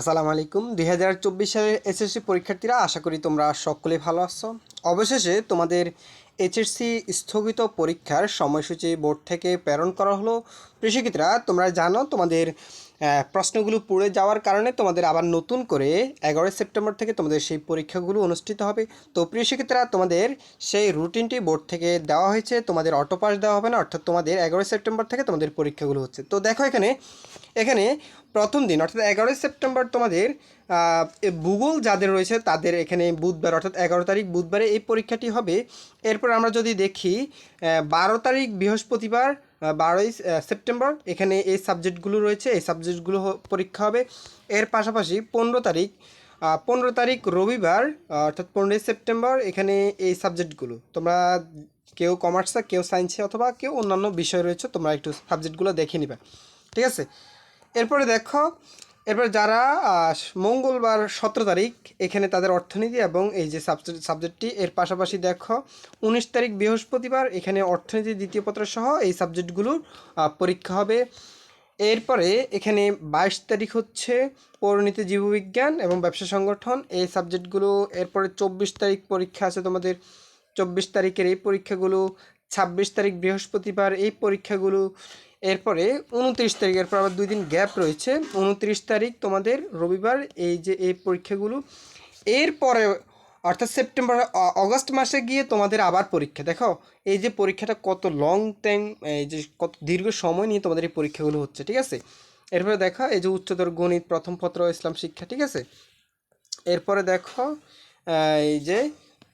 আসসালামু আলাইকুম। দুই হাজার চব্বিশ সালের এসএসসি পরীক্ষার্থীরা, আশা করি তোমরা সকলেই ভালো আছো। অবশেষে তোমাদের এইচএসসি স্থগিত পরীক্ষার সময়সূচি বোর্ড থেকে প্রেরণ করা হলো। কৃষিক্ষেত্রা তোমরা জানো তোমাদের প্রশ্নগুলো পড়ে যাওয়ার কারণে তোমাদের আবার নতুন করে এগারোই সেপ্টেম্বর থেকে তোমাদের সেই পরীক্ষাগুলো অনুষ্ঠিত হবে। তো প্রিয় শিক্ষিতরা তোমাদের সেই রুটিনটি বোর্ড থেকে দেওয়া হয়েছে। তোমাদের অটো পাস দেওয়া হবে না, অর্থাৎ তোমাদের এগারোই সেপ্টেম্বর থেকে তোমাদের পরীক্ষাগুলো হচ্ছে। তো দেখো এখানে এখানে প্রথম দিন, অর্থাৎ এগারোই সেপ্টেম্বর তোমাদের ভূগোল যাদের রয়েছে তাদের এখানে বুধবার, অর্থাৎ এগারো তারিখ বুধবারে এই পরীক্ষাটি হবে। এরপর আমরা যদি দেখি বারো তারিখ বৃহস্পতিবার বারোই সেপ্টেম্বর এখানে এই সাবজেক্টগুলো রয়েছে, এই সাবজেক্টগুলো পরীক্ষা হবে। এর পাশাপাশি পনেরো তারিখ পনেরো তারিখ রবিবার অর্থাৎ পনেরোই সেপ্টেম্বর এখানে এই সাবজেক্টগুলো। তোমরা কেউ কমার্সে, কেউ সায়েন্সে অথবা কেউ অন্যান্য বিষয় রয়েছে, তোমরা একটু সাবজেক্টগুলো দেখে নিবে। ঠিক আছে? এরপরে দেখো, এরপর যারা মঙ্গলবার সতেরো তারিখ, এখানে তাদের অর্থনীতি এবং এই যে সাবজেক্ট সাবজেক্টটি এর পাশাপাশি দেখো, উনিশ তারিখ বৃহস্পতিবার, এখানে অর্থনীতি দ্বিতীয় পত্র সহ এই সাবজেক্টগুলোর পরীক্ষা হবে। এরপরে এখানে বাইশ তারিখ হচ্ছে পরিণীতি জীববিজ্ঞান এবং ব্যবসা সংগঠন। এই সাবজেক্টগুলো এরপরে চব্বিশ তারিখ পরীক্ষা আছে তোমাদের। চব্বিশ তারিখের এই পরীক্ষাগুলো, ছাব্বিশ তারিখ বৃহস্পতিবার এই পরীক্ষাগুলো এরপরে উনত্রিশ তারিখ, এরপর আবার দুই দিন গ্যাপ রয়েছে। উনত্রিশ তারিখ তোমাদের রবিবার এই যে এই পরীক্ষাগুলো। এরপরে, অর্থাৎ সেপ্টেম্বর অগস্ট মাসে গিয়ে তোমাদের আবার পরীক্ষা। দেখো, এই যে পরীক্ষাটা কত লং টাইম এই যে কত দীর্ঘ সময় নিয়ে তোমাদের এই পরীক্ষাগুলো হচ্ছে, ঠিক আছে? এরপরে দেখো, এই যে উচ্চতর গণিত, প্রথম পত্র, ইসলাম শিক্ষা, ঠিক আছে? এরপরে দেখো এই যে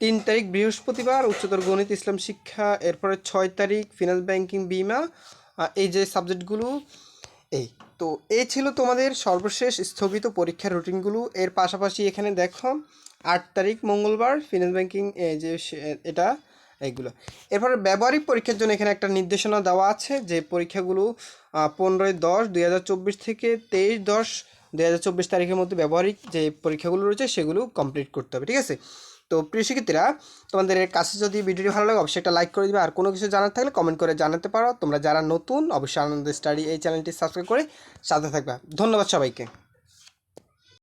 তিন তারিখ বৃহস্পতিবার, উচ্চতর গণিত, ইসলাম শিক্ষা, এরপরে ছয় তারিখ ফিনান্স ব্যাংকিং বিমা এই যে সাবজেক্টগুলো এই, তো এই ছিল তোমাদের সর্বশেষ স্থগিত পরীক্ষার রুটিনগুলো এর পাশাপাশি এখানে দেখো, আট তারিখ, মঙ্গলবার ফিনান্স ব্যাংকিং যে এটা, এইগুলো। এরপরে ব্যবহারিক পরীক্ষার জন্য এখানে একটা নির্দেশনা দেওয়া আছে যে পরীক্ষাগুলো পনেরোই দশ দুই থেকে তেইশ দশ দুই হাজার চব্বিশ তারিখের মধ্যে ব্যবহারিক যে পরীক্ষাগুলো রয়েছে সেগুলো কমপ্লিট করতে হবে, ঠিক আছে? তো প্রিয় শিক্ষার্থীরা, তোমাদের কাছে যদি ভিডিওটি ভালো লাগে, অবশ্যই একটা লাইক করে দিবে। আর কোনো কিছু জানার থাকলে কমেন্ট করে জানাতে পারো। তোমরা যারা নতুন, অবশ্যই আনন্দ স্টাডি এই চ্যানেলটি সাবস্ক্রাইব করে সাথে থাকবে। ধন্যবাদ সবাইকে।